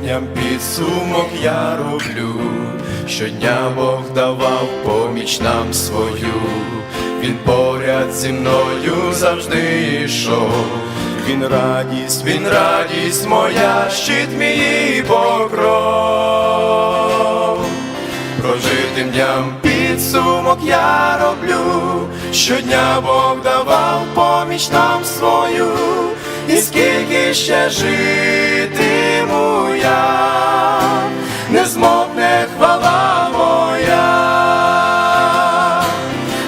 дням підсумок я роблю, щодня Бог давав поміч нам свою, Він поряд зі мною завжди йшов. Він радість, він радість моя, щит мій покров. Прожитим дням підсумок я роблю, щодня Бог давав поміч нам свою, і скільки ще житиму я, не змовне хвала моя,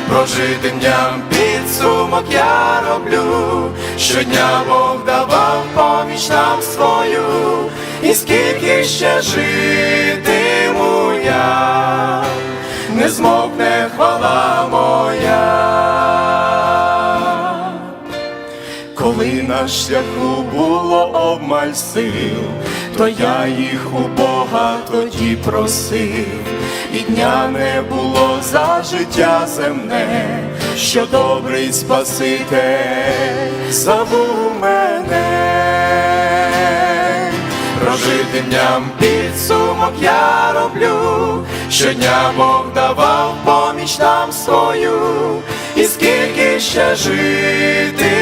прожитим дням підсумок я роблю, щодня Бог давав поміч нам свою, і скільки ще житиму я, не змовне хвала на шляху було обмаль сил, то я їх у Бога тоді просив, і дня не було за життя земне, що добрий Спаситель забув мене, прожитим дням підсумок я роблю, щодня Бог давав поміч нам свою, і скільки ще житиму я,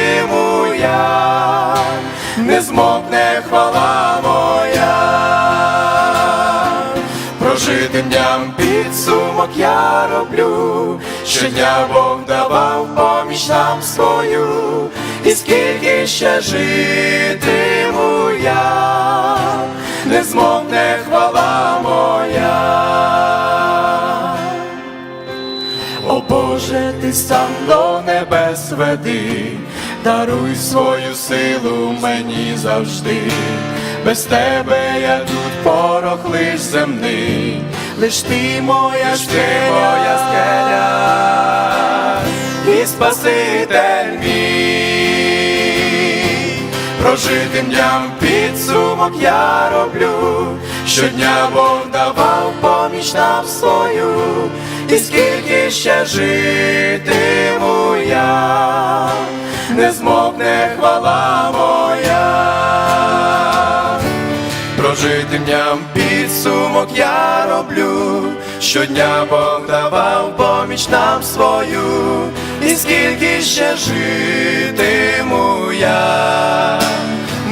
не змовне хвала моя, прожитим дням підсумок я роблю, щодня Бог давав поміч нам свою, і скільки ще житиму я, не змовне хвала моя. О Боже, ти сам до небес веди, даруй свою силу мені завжди. Без тебе я тут порох лиш земний, лиш ти моя скеля, моя скеля. І Спаситель мій. Прожитим дням підсумок я роблю, щодня Бог давав поміч нам свою, і скільки ще житиму я, не змовне хвала моя. Прожитим дням підсумок я роблю, щодня Бог давав поміч нам свою, і скільки ще житиму я,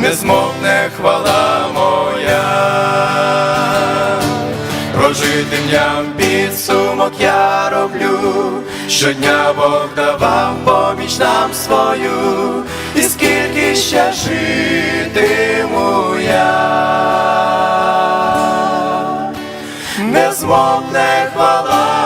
не змовне хвала моя. Прожитим дням підсумок я роблю, щодня Бог давав свою, і скільки ще житиму я, не змовне хвала.